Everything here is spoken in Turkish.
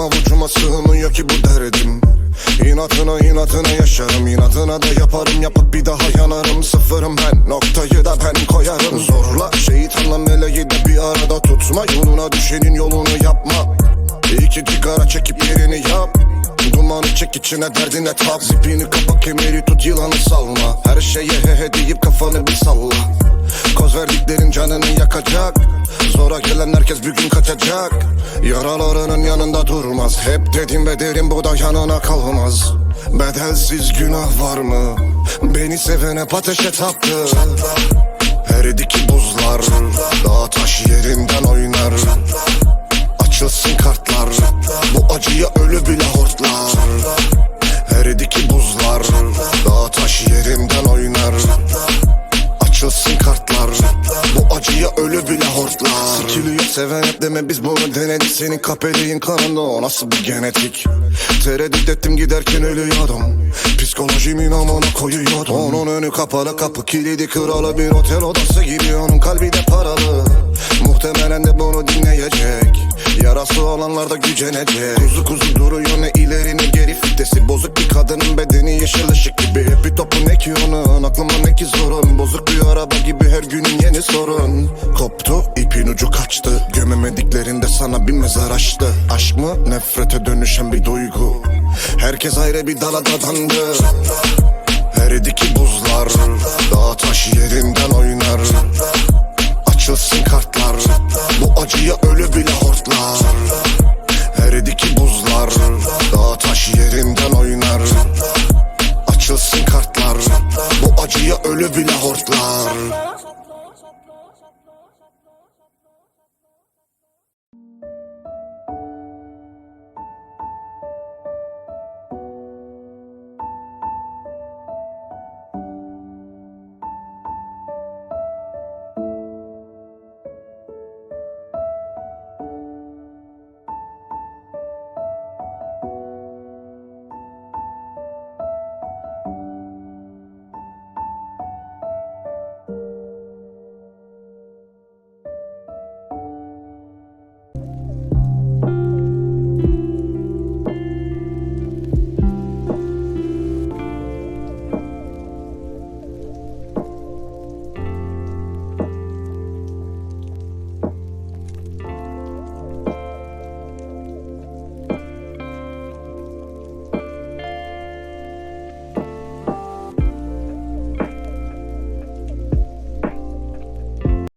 avucuma sığmıyor ki bu derdim. İnatına inatına yaşarım. İnatına da yaparım. Yapıp bir daha yanarım. Sıfırım ben. Noktayı da ben koyarım. Zorla şeytanla meleği de bir arada tutma. Yoluna düşenin yolunu yapma. İki sigara çekip yerini yap. Dumanı çek içine derdine tap. Zipini kapa kemeri tut yılanı salma. Her şeye he he deyip kafanı bir salla Verdiklerin canını yakacak. Zora gelen herkes bir gün kaçacak. Yaralarının yanında durmaz. Hep dedim ve derim bu da yanına kalmaz. Bedelsiz günah var mı? Beni seven hep ateşe taptı Eridi ki buzlar Dağ taş yerinden oynar Bu acıya ölü bile hortlar. Sikiliyor seven hep deme biz bunu denedik. Senin kapeliğin kanında o nasıl bir genetik? Tereddüt ettim giderken ölüyordum. Psikolojimin amına koyuyordum. Onun önü kapalı kapı kilidi kralı Bir otel odası gibi. Onun kalbi de paralı. Muhtemelen de bunu dinleyecek Yarası olanlar da gücenecek. Kuzu kuzu duruyor ne ileri ne geri. Fitesi Bozuk bir kadının bedeni yeşil ışık gibi. Hep bir topu ne ki onun aklıma ne ki zorun Bozuk bir araba gibi her günün yeni sorun. Koptu ipin ucu kaçtı. Gömemediklerinde sana bir mezar açtı. Aşk mı? Nefrete dönüşen bir duygu. Herkes ayrı bir dala dadandı. Eridi ki buzlar Dağ taş yerinden oynar. Açılsın kartlar Bu acıya relever la hotline.